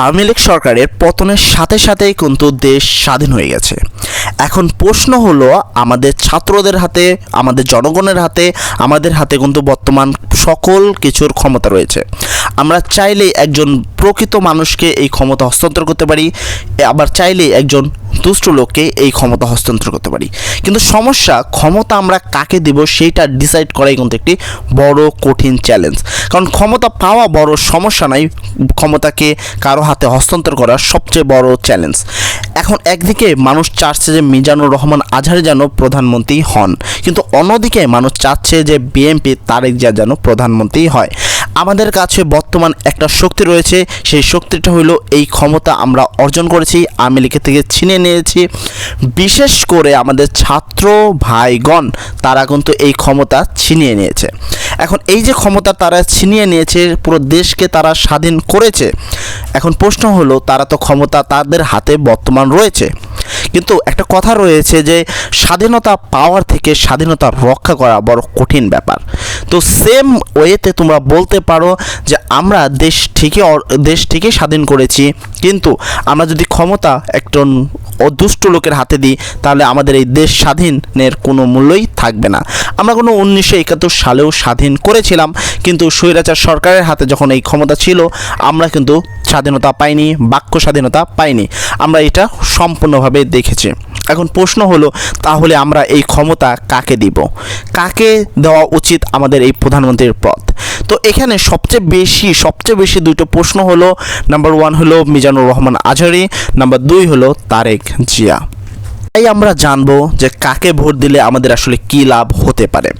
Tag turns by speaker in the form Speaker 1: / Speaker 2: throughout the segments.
Speaker 1: আওয়ামী লীগ সরকারের পতনের সাথে সাথেই কিন্তু দেশ স্বাধীন হয়ে গেছে। এখন প্রশ্ন হলো, আমাদের ছাত্রদের হাতে, আমাদের জনগণের হাতে, আমাদের হাতে কিন্তু বর্তমান সকল কিছুর ক্ষমতা রয়েছে। আমরা চাইলেই একজন প্রকৃত মানুষকে এই ক্ষমতা হস্তান্তর করতে পারি, আবার চাইলেই একজন দুষ্ট লোককে এই ক্ষমতা হস্তান্তর করতে পারি। কিন্তু সমস্যা, ক্ষমতা আমরা কাকে দেব সেইটা ডিসাইড করাই কিন্তু একটি বড় কঠিন চ্যালেঞ্জ কারণ ক্ষমতা পাওয়া বড় সমস্যা নাই, ক্ষমতাকে কারও হাতে হস্তান্তর করা সবচেয়ে বড় চ্যালেঞ্জ এখন একদিকে মানুষ চাচ্ছে যে মিজানুর রহমান আজহারি যেন প্রধানমন্ত্রী হন, কিন্তু অন্যদিকে মানুষ চাচ্ছে যে বিএনপি তারেক জিয়া যেন প্রধানমন্ত্রী হয়। আমাদের কাছে বর্তমান একটা শক্তি রয়েছে, সেই শক্তিটা হলো এই ক্ষমতা আমরা অর্জন করেছি আওয়ামী লীগের থেকে ছিনে নিয়েছি। বিশেষ করে আমাদের ছাত্র ভাইগণ, তারা কিন্তু এই ক্ষমতা ছিনিয়ে নিয়েছে। এখন এই যে ক্ষমতা তারা ছিনিয়ে নিয়েছে, পুরো দেশকে তারা স্বাধীন করেছে, এখন প্রশ্ন হলো তারা তো ক্ষমতা তাদের হাতে বর্তমান রয়েছে। কিন্তু একটা কথা রয়েছে যে, স্বাধীনতা পাওয়ার থেকে স্বাধীনতা রক্ষা করা বড় কঠিন ব্যাপার। তো সেম ওয়েতে তোমরা বলতে পারো যে আমরা দেশ ঠিকই দেশ ঠিকই স্বাধীন করেছি। কিন্তু আমরা যদি ক্ষমতা একজন অদুষ্ট লোকের হাতে দিই, তাহলে আমাদের এই দেশ স্বাধীনের কোনো মূল্যই থাকবে না। আমরা কোনো উনিশশো একাত্তর সালেও স্বাধীন করেছিলাম, কিন্তু স্বৈরাচার সরকারের হাতে যখন এই ক্ষমতা ছিল, আমরা কিন্তু স্বাধীনতা পাইনি, বাক্য স্বাধীনতা পাইনি। আমরা এটা সম্পূর্ণভাবে দেখেছি। এখন প্রশ্ন হলো, তাহলে আমরা এই ক্ষমতা কাকে দিব? কাকে দেওয়া উচিত আমাদের এই প্রধানমন্ত্রীর পদ? তো এখানে সবচেয়ে বেশি সবচেয়ে বেশি দুটো প্রশ্ন হলো নাম্বার ওয়ান হলো মিজানুর রহমান আজহারি নাম্বার দুই হলো তারেক জিয়া। তাই আমরা জানব যে কাকে ভোট দিলে আমাদের আসলে কী লাভ হতে পারে।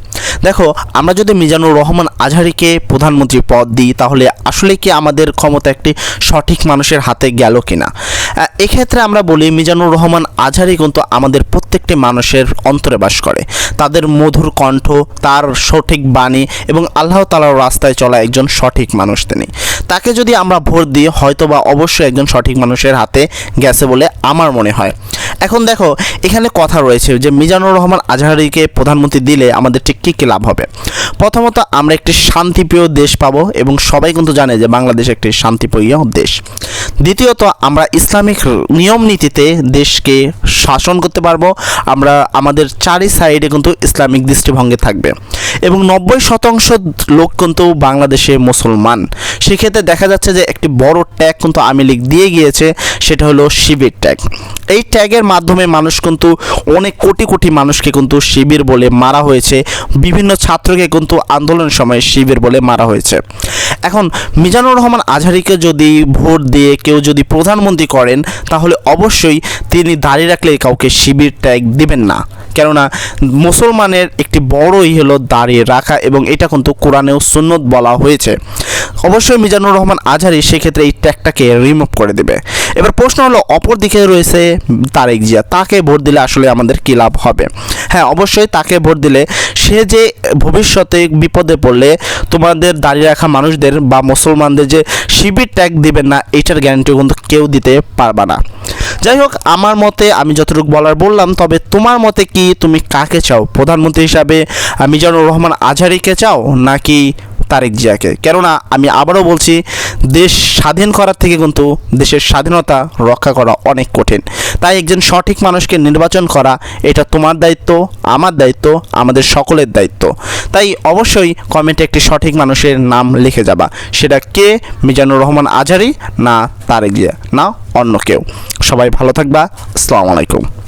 Speaker 1: দেখো, আমরা যদি মিজানুর রহমান আজহারিকে প্রধানমন্ত্রী পদ দিই, তাহলে আসলে কি আমাদের ক্ষমতা একটি সঠিক মানুষের হাতে গেল কিনা? এক্ষেত্রে আমরা বলি, মিজানুর রহমান আজহারি কিন্তু আমাদের প্রত্যেকটি মানুষের অন্তরে বাস করে। তাদের মধুর কণ্ঠ, তার সঠিক বাণী এবং আল্লাহ তালার রাস্তায় চলা একজন সঠিক মানুষ তিনি। তাকে যদি আমরা ভোট দিই হয়তো বা অবশ্যই একজন সঠিক মানুষের হাতে গেছে বলে আমার মনে হয়। এখন দেখো, এখানে কথা রয়েছে যে মিজানুর রহমান আজহারিকে প্রধানমন্ত্রী দিলে আমাদের ঠিক কী কী লাভ হবে? প্রথমত, আমরা একটি শান্তিপ্রিয় দেশ পাবো এবং সবাই কিন্তু জানে যে বাংলাদেশ একটি শান্তিপ্রিয় দেশ। দ্বিতীয়ত, আমরা ইসলামিক নিয়ম নীতিতে দেশকে শাসন করতে পারব। আমরা আমাদের চারি সাইডে কিন্তু ইসলামিক দৃষ্টিভঙ্গি থাকবে। এবং নব্বই শতাংশ লোক কিন্তু বাংলাদেশে মুসলমান। সেক্ষেত্রে দেখা যাচ্ছে যে একটি বড় ট্যাগ কিন্তু আমি লীগ দিয়ে গিয়েছে, সেটা হলো শিবির ট্যাগ এই ট্যাগের মাধ্যমে মানুষ কিন্তু অনেক কোটি কোটি মানুষকে কিন্তু শিবির বলে মারা হয়েছে। বিভিন্ন ছাত্রকে কিন্তু আন্দোলনের সময় শিবির বলে মারা হয়েছে। এখন মিজানুর রহমান আজহারিকে যদি ভোট দিয়ে কেউ যদি প্রধানমন্ত্রী করেন, তাহলে অবশ্যই তিনি দাঁড়িয়ে রাখলে কাউকে শিবির ট্যাগ দিবেন না। কেননা মুসলমানের একটি বড়ই হলো দাঁড়িয়ে রাখা এবং এটা কিন্তু কোরআনেও সুন্নত বলা হয়েছে। অবশ্যই মিজানুর রহমান আজহারি সেক্ষেত্রে এই ট্যাগটাকে রিমুভ করে দেবে। এবার প্রশ্ন হলো অপর দিকে রয়েছে তারেক জিয়া। তাকে ভোট দিলে আসলে আমাদের কী লাভ হবে? হ্যাঁ অবশ্যই তাকে ভোট দিলে সে যে ভবিষ্যতে বিপদে পড়লে তোমাদের দাঁড়িয়ে রাখা মানুষদের বা মুসলমানদের যে শিবির ট্যাগ দিবেন না, এটার গ্যারান্টি কিন্তু কেউ দিতে পারবে না। যাই হোক, আমার মতে, আমি যতটুকু বলার বললাম, তবে তোমার মতে কি, তুমি কাকে চাও? প্রধানমন্ত্রী হিসাবে মিজানুর রহমান আজহারিকে চাও, নাকি তারেক জিয়াকে। কেননা আমি আবারও বলছি, দেশ স্বাধীন করার থেকে কিন্তু দেশের স্বাধীনতা রক্ষা করা অনেক কঠিন। তাই একজন সঠিক মানুষকে নির্বাচন করা, এটা তোমার দায়িত্ব, আমার দায়িত্ব, আমাদের সকলের দায়িত্ব। তাই অবশ্যই কমেন্টে একটি সঠিক মানুষের নাম লিখে যাবা। সেটা কে? মিজানুর রহমান আজহারি না তারেক জিয়া, না অন্য কেউ। সবাই ভালো থাকবা। আসসালামু আলাইকুম।